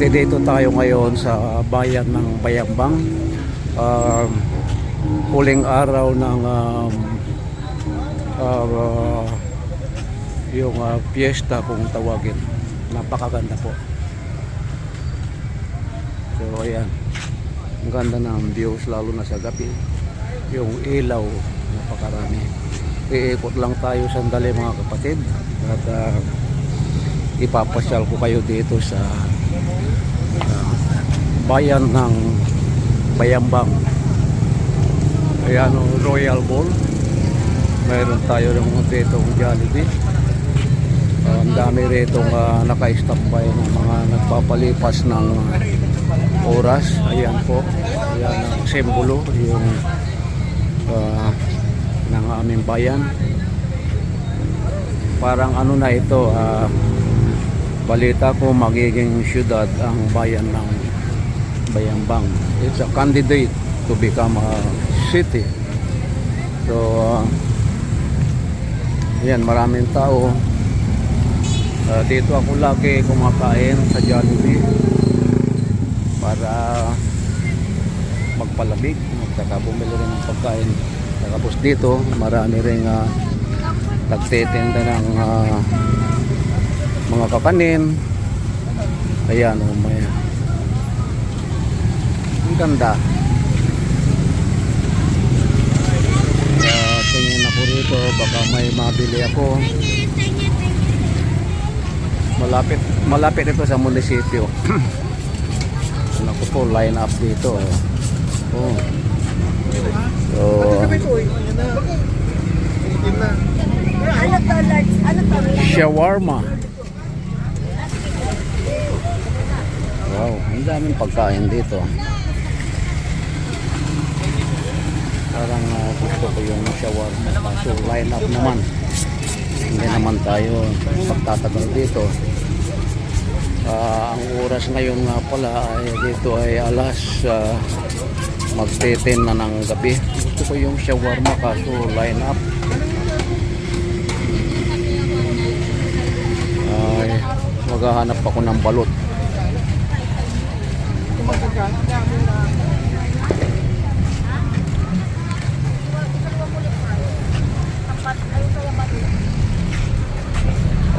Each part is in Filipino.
At dito tayo ngayon sa bayan ng Bayambang. Um, huling araw ng um, uh, yung uh, piyesta kung tawagin. Napakaganda po. So ayan. Ang ganda ng views lalo na sa gabi. Yung ilaw, napakarami. Iikot lang tayo sandali mga kapatid. At uh, ipapasyal ko kayo dito sa uh, bayan ng Bayambang. Ayan o, Royal Mall. Mayroon tayo ng dito Jollibee. Uh, ang dami rito uh, naka-standby ng mga nagpapalipas ng oras. Ayan po. Ayan ang simbolo. Yung uh, ng aming bayan. Parang ano na ito, ah, balita ko magiging syudad ang bayan ng Bayambang. It's a candidate to become a city. So, ah, yan, maraming tao. Ah, dito ako lagi kumakain sa Jollibee para magpalamig saka bumili rin ng pagkain. Tapos dito, marami rin uh, nagtitinda ng ah, mga kakanin. Ayan, oh, may ganda. Kaya tingin ako rito, baka may mabili ako. Malapit, malapit ito sa munisipyo. Ano ko po, line up dito. Oh. So, Ano to, to? shawarma. Wow, ang daming pagkain dito. Parang ah, gusto ko yung shawarma. Kaso line up naman. Hindi naman tayo pagtatagal dito. Ah, ang oras ngayon nga pala ay dito ay alas uh, magteten na ng gabi. Gusto ko yung shawarma kaso line up. ay maghahanap ako ng balot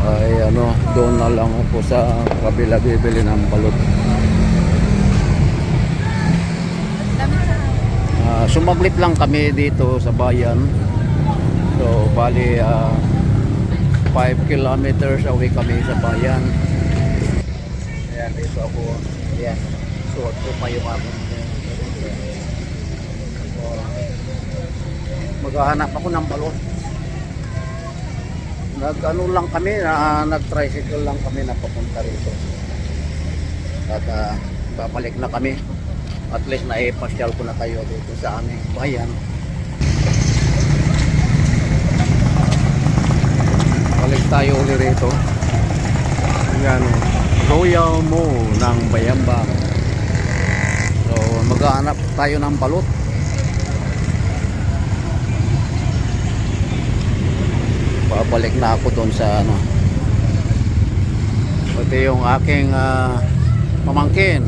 ay ano doon na lang ako sa kabila bibili ng balot Ah, sumaglit lang kami dito sa bayan so bali ah, 5 kilometers away kami sa bayan. Ayan, dito ako. Ayan, suot ko pa yung So, maghahanap ako ng balon. Nag ano lang kami, na, nag-tricycle lang kami na papunta rito. At ah, babalik na kami. At least na ipasyal ko na kayo dito sa aming bayan. Balik tayo uli rito. Yan, Royal Mall ng Bayambang. So, maghahanap tayo ng balot. Babalik na ako doon sa ano. Ito yung aking ah, pamangkin.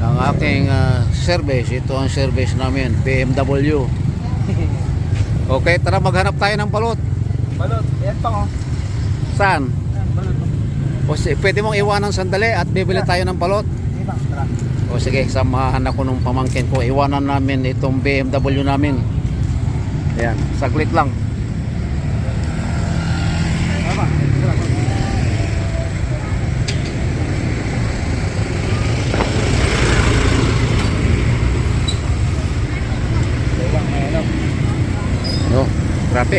Ang aking ah, service. Ito ang service namin. BMW. Okay, tara maghanap tayo ng balot. Balot, yan pa oh. Saan? Yan, balot. O si, pwede mong iwanan sandali at bibili tayo ng balot. O sige, samahan ako nung pamangkin ko. Iwanan namin itong BMW namin. Ayan, saglit lang.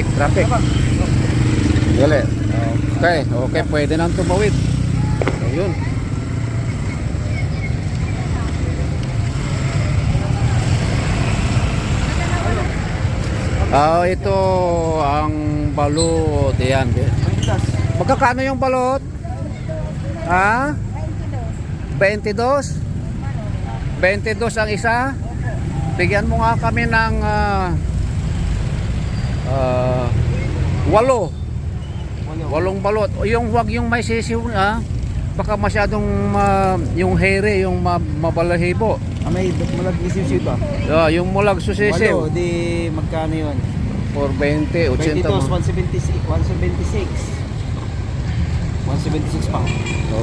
Traffic, traffic. Dali. Okay, okay, pwede nang tumawid. Ayun. Ah, ito ang balot. Ayan. Magkakano yung balot? Ha? 22? 22 ang isa? Bigyan mo nga kami ng ah, ah, walo. Walong balot. O yung wag yung may sisiw ah. baka masyadong ma- yung here, yung ma- mabalahibo. Ah, may malag isip ba? Ah, yung mulag susisiw. Walo, di magkano yun? 420, 80 22, mo. 176. 176. 176 pa.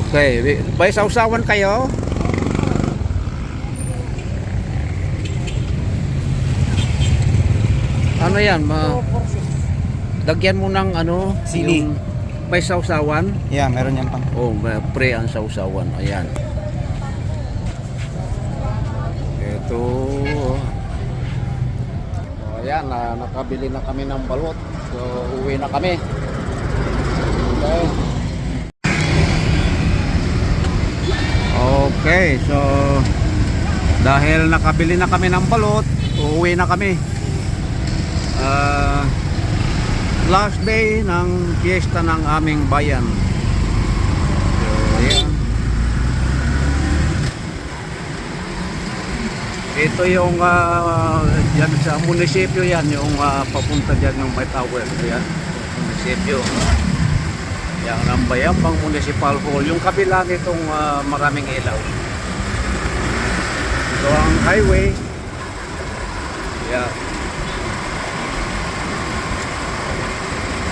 Okay. Bay sausawan kayo? Ano yan? Ma Lagyan mo ng ano? Sili. yung May sausawan? Yeah, meron yan pang. Oh, may pre ang sausawan. Ayan. Ito. Oh, ayan, na, nakabili na kami ng balot. So, uwi na kami. Okay. Okay, so dahil nakabili na kami ng balot, uuwi na kami. Ah, last day ng fiesta ng aming bayan. Ayan. Ito yung ah, yan sa munisipyo yan, yung ah, papunta dyan yung may tower. Yan, munisipyo. Yan ang Bayambang Municipal Hall. Yung kabila nitong ah, maraming ilaw. Ito ang highway. Yan.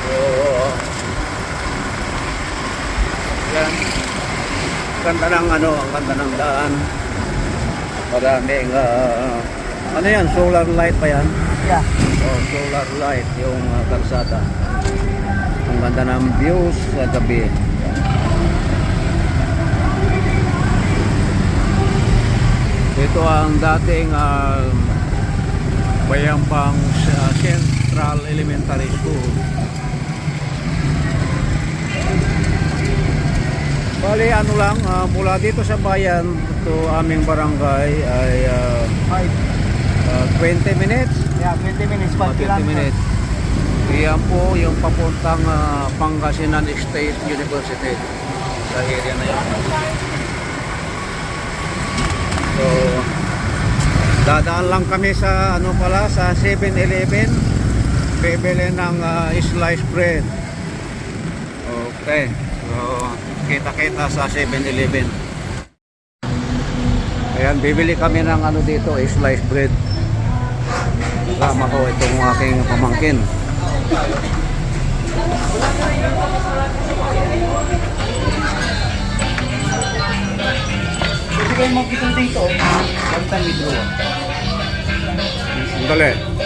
So, yan. Ganda ng ano, ang ganda ng daan. Maraming, ah, ano yan, solar light pa yan? Yeah. Oh, solar light yung uh, kalsada. Ang ganda ng views sa gabi. Ito ang dating uh, Bayambang uh, Central Elementary School. Bali ano lang, ah, mula dito sa bayan to aming barangay ay Five. ah, 20 minutes. Yeah, 20 minutes. Mga 5 20 kilometers. minutes. Iyan po yung papuntang ah, Pangasinan State University sa area na yan. So, dadaan lang kami sa ano pala sa 7-Eleven. Bibili ng ah, sliced bread. Okay. So, kita-kita sa 7-Eleven. Ayan, bibili kami ng ano dito, sliced bread. Kasama ko itong aking pamangkin. Pwede kayo mag-ito dito. Time withdraw. Sandali.